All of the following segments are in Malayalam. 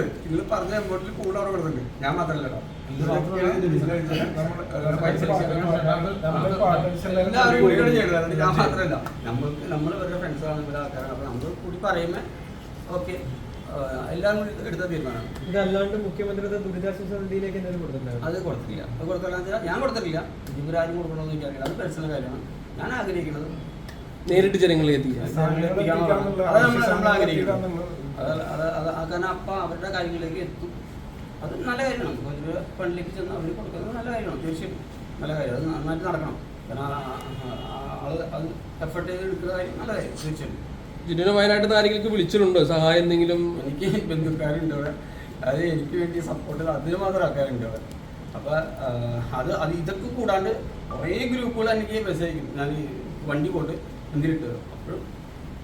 കൊടുത്തിട്ടുണ്ട് നിങ്ങൾ പറഞ്ഞ എമൗണ്ടിൽ കൂടുതൽ അവിടെ കൊടുത്തിട്ടുണ്ട് ഞാൻ മാത്രമല്ല കേട്ടോ എല്ലാവരും കൂടിയാണ് ചെയ്യുന്നത് ഞാൻ മാത്രമല്ല നമ്മൾക്ക് നമ്മൾ ഇവരുടെ ഫ്രണ്ട്സാണ് ഇവരുടെ ആൾക്കാരാണ്. അപ്പോൾ നമ്മൾ കൂടി പറയുമ്പോൾ ഓക്കെ എല്ലാവരും കൂടി എടുത്ത തീരുമാനമാണ്. ഇതല്ലാണ്ട് മുഖ്യമന്ത്രിയുടെ ദുരിതാശ്വാസ നിധിയിലേക്ക് എന്തെങ്കിലും കൊടുത്തിട്ടുണ്ടായിരുന്നു അത് കൊടുത്തിട്ടില്ല. അത് കൊടുത്തില്ല ഞാൻ കൊടുത്തിട്ടില്ല. ഇവരാരും കൊടുക്കണമെന്ന് എനിക്കറിയില്ല. അത് പേഴ്സണൽ കാര്യമാണ്. ഞാൻ ആഗ്രഹിക്കുന്നത് നേരിട്ട് ജനങ്ങളെ എത്തിക്കുക. അതാണ് നമ്മൾ നമ്മൾ ആഗ്രഹിക്കുന്നത് അത് അത് കാരണം അപ്പം അവരുടെ കാര്യങ്ങളിലേക്ക് എത്തും. അത് നല്ല കാര്യമാണ്. ഒരു ഫണ്ടിലേക്ക് ചെന്ന് അവർ കൊടുക്കുന്നത് നല്ല കാര്യമാണ്. തീർച്ചയായും നല്ല കാര്യം. അത് നന്നായിട്ട് നടക്കണം. കാരണം അത് അത് എഫർട്ട് ചെയ്ത് എടുക്കുന്ന കാര്യം നല്ല കാര്യം. തീർച്ചയായും. ജിന്നുവിനെ വയനാട്ടിൽ ആരെങ്കിലും വിളിച്ചിട്ടുണ്ടോ? സഹായം എന്തെങ്കിലും? എനിക്ക് ബന്ധുക്കാരുണ്ട് അവിടെ അത് എനിക്ക് വേണ്ടി സപ്പോർട്ട് അതിന് മാത്രം ആൾക്കാരുണ്ട് അവിടെ അപ്പോൾ അത് അത് ഇതൊക്കെ കൂടാണ്ട് കുറേ ഗ്രൂപ്പുകൾ എനിക്ക് മെസ്സേജ് അയക്കും. ഞാൻ വണ്ടി കൊണ്ട് എന്തിനിട്ട് അപ്പോഴും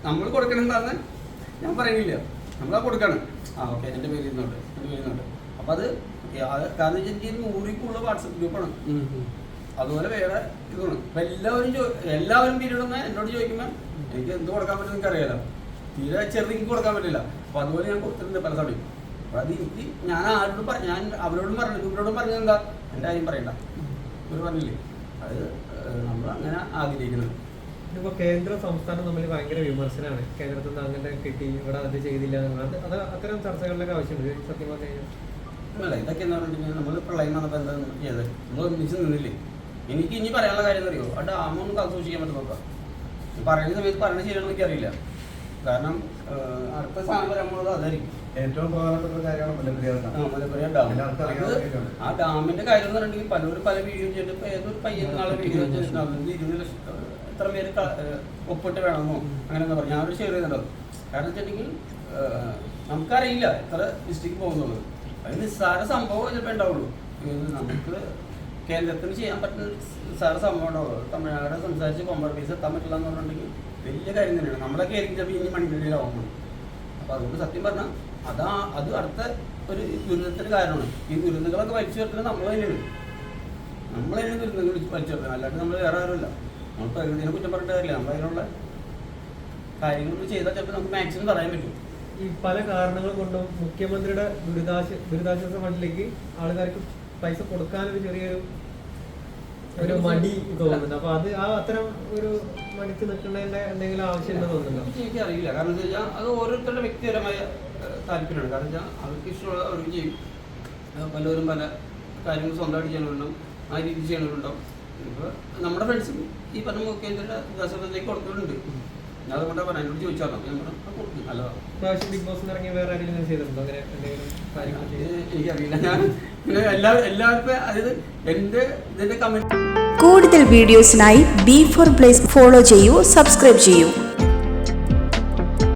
നമ്മൾ കൊടുക്കണമെന്നാണ് ഞാൻ പറയുന്നില്ല. നമ്മളാ കൊടുക്കണം. ആ ഓക്കെ എന്റെ പേര് ഇരുന്നോട്ട് എന്റെ പേര് ഇരുന്നോട്ട്. അപ്പം അത് കാരണം വെച്ചാൽ എനിക്ക് നൂറിക്കുള്ള വാട്സപ്പ് ഗ്രൂപ്പാണ്. അതുപോലെ വേറെ ഇതാണ് അപ്പം എല്ലാവരും എല്ലാവരും പീരീഡ് എന്നോട് ചോദിക്കുമ്പോൾ എനിക്ക് എന്ത് കൊടുക്കാൻ പറ്റും എനിക്ക് അറിയാലോ. തീരെ ചെറുതെനിക്ക് കൊടുക്കാൻ പറ്റില്ല. അപ്പം അതുപോലെ ഞാൻ കൊടുത്തിട്ടുണ്ട് പല സമയം. അപ്പം അത് എനിക്ക് ഞാൻ ആരോടും പറ- ഞാൻ അവരോടും പറഞ്ഞു ഇവരോടും പറഞ്ഞത് എന്താ? എന്റെ കാര്യം പറയണ്ട. ഇവർ പറഞ്ഞില്ലേ? അത് നമ്മൾ അങ്ങനെ ആഗ്രഹിക്കുന്നത്. ഇതിപ്പോ കേന്ദ്ര സംസ്ഥാനം തമ്മിൽ ഭയങ്കര വിമർശനമാണ് കേന്ദ്രത്തിൽ നിന്ന് അങ്ങനെ കിട്ടി ഇവിടെ അത് ചെയ്തില്ല. അത് അത് അത്തരം ചർച്ചകളിലൊക്കെ ആവശ്യമുണ്ട്. സത്യം പറഞ്ഞു കഴിഞ്ഞാൽ. അല്ല ഇതൊക്കെ എന്ന് പറഞ്ഞിട്ടുണ്ടെങ്കിൽ നമ്മൾ പ്രളയം വന്നപ്പോൾ എന്താ നമ്മൾ ഒന്നിച്ച് നിന്നില്ലേ? എനിക്ക് ഇനി പറയാനുള്ള കാര്യം അറിയോ? ആ ഡാമൊന്നും കാത്തു സൂക്ഷിക്കാൻ പറ്റും പറയുന്ന സമയത്ത് പറയുന്നത് ശരിയാണെന്ന് എനിക്കറിയില്ല. കാരണം അടുത്ത സാധനം വരാൻ അതായിരിക്കും. ഏറ്റവും പ്രധാനപ്പെട്ട കാര്യമാണ് മുല്ലപ്പെരിയാർ ഡാം. ആ, ഡാം. ഡാമിന്റെ കാര്യം എന്ന് പറഞ്ഞിട്ടുണ്ടെങ്കിൽ പലരും പല വീഡിയോ ചെയ്തിട്ട് ഏതൊരു പയ്യൻ നാളെ വീഡിയോ ചെയ്തിട്ടുണ്ടാവും. ഇരുപത് ലക്ഷം എത്ര പേര് ഒപ്പിട്ട് വേണമെന്നോ അങ്ങനെ പറഞ്ഞു. ഞാനൊരു ഷെയർ ചെയ്തിട്ടുണ്ടാവും കാരണം വെച്ചിട്ടുണ്ടെങ്കിൽ നമുക്കറിയില്ല എത്ര മിസ്റ്റേക്ക് പോകുന്നുള്ളത്. അത് നിസ്സാര സംഭവം ചിലപ്പോൾ ഉണ്ടാവുള്ളൂ. നമുക്ക് കേന്ദ്രത്തിന് ചെയ്യാൻ പറ്റുന്ന നിസ്സാര സംഭവം ഉണ്ടാവുള്ളൂ. തമിഴ്നാട് സംസാരിച്ച് കോംപ്രമൈസ് എത്താൻ പറ്റില്ല എന്ന് പറഞ്ഞിട്ടുണ്ടെങ്കിൽ വലിയ കാര്യം തന്നെയാണ് നമ്മളൊക്കെ ആയിരിക്കും ചിലപ്പോൾ ഇനി മണിക്കൂറിലാവുമ്പോൾ അപ്പൊ അതുകൊണ്ട് സത്യം പറഞ്ഞാൽ അതാ അത് അടുത്ത ഒരു ദുരിതത്തിന് കാരണമാണ്. ഈ ദുരിതങ്ങളൊക്കെ വലിച്ചു വരുത്തുന്നത് നമ്മൾ തന്നെയാണ്. നമ്മൾ തന്നെ ദുരിതങ്ങൾ വലിച്ചു വരുത്തുന്നത് അല്ലാണ്ട് നമ്മൾ വേറെ ആരുമില്ല. നമ്മൾ പ്രകൃതിനെ കുറ്റം പറഞ്ഞിട്ട് കാര്യമില്ല. നമ്മൾ അതിനുള്ള കാര്യങ്ങൾ ചെയ്താൽ ചിലപ്പോൾ നമുക്ക് മാക്സിമം പറയാൻ പറ്റും. ഈ പല കാരണങ്ങൾ കൊണ്ടും മുഖ്യമന്ത്രിയുടെ ദുരിതാശ്വാസ ദുരിതാശ്വാസ ഫണ്ടിലേക്ക് ആൾക്കാർക്ക് പൈസ കൊടുക്കാനൊരു ചെറിയൊരു ഒരു മടി തോന്നുന്നുണ്ട്. അപ്പൊ അത് ആ അത്തരം ഒരു മടിക്ക് നിൽക്കുന്നതിന്റെ എന്തെങ്കിലും ആവശ്യം ഉണ്ടെന്ന് തോന്നുന്നുണ്ടോ? എനിക്ക് അറിയില്ല കാരണം എന്താ വെച്ചാൽ അത് ഓരോരുത്തരുടെ വ്യക്തിപരമായ താല്പര്യമാണ്. കാരണം വെച്ചാൽ അവർക്ക് ഇഷ്ടമുള്ള അവർ ചെയ്യും. പലരും പല കാര്യങ്ങൾ സ്വന്തമായിട്ട് ചെയ്യണമുണ്ടാവും ആ രീതി ചെയ്യണമുണ്ടാവും ഇപ്പോൾ നമ്മുടെ ഫ്രണ്ട്സും ഈ പറഞ്ഞ മുഖ്യമന്ത്രിയുടെ ദശകത്തിലേക്ക് കൊടുക്കുന്നുണ്ട് ഞാൻ അതുകൊണ്ടാണ് പറയാം എന്നോട് ചോദിച്ചാലോ ഞാൻ പറഞ്ഞു "ആ, പ്രാവശ്യം ബിഗ് ബോസ് ഇറങ്ങി വേറെ ആരെങ്കിലും ചെയ്തിട്ടുണ്ടോ? അങ്ങനെ എന്തെങ്കിലും കാര്യങ്ങൾ അത് ചെയ്ത്? എനിക്കറിയില്ല ഞാൻ എല്ലാ എല്ലാവർക്കും അതായത് എന്റെ ഇതിന്റെ കമന്റ് കൂടുതൽ വീഡിയോസിനായി ബി ഫോർ പ്ലേസ് ഫോളോ ചെയ്യൂ സബ്സ്ക്രൈബ് ചെയ്യൂ.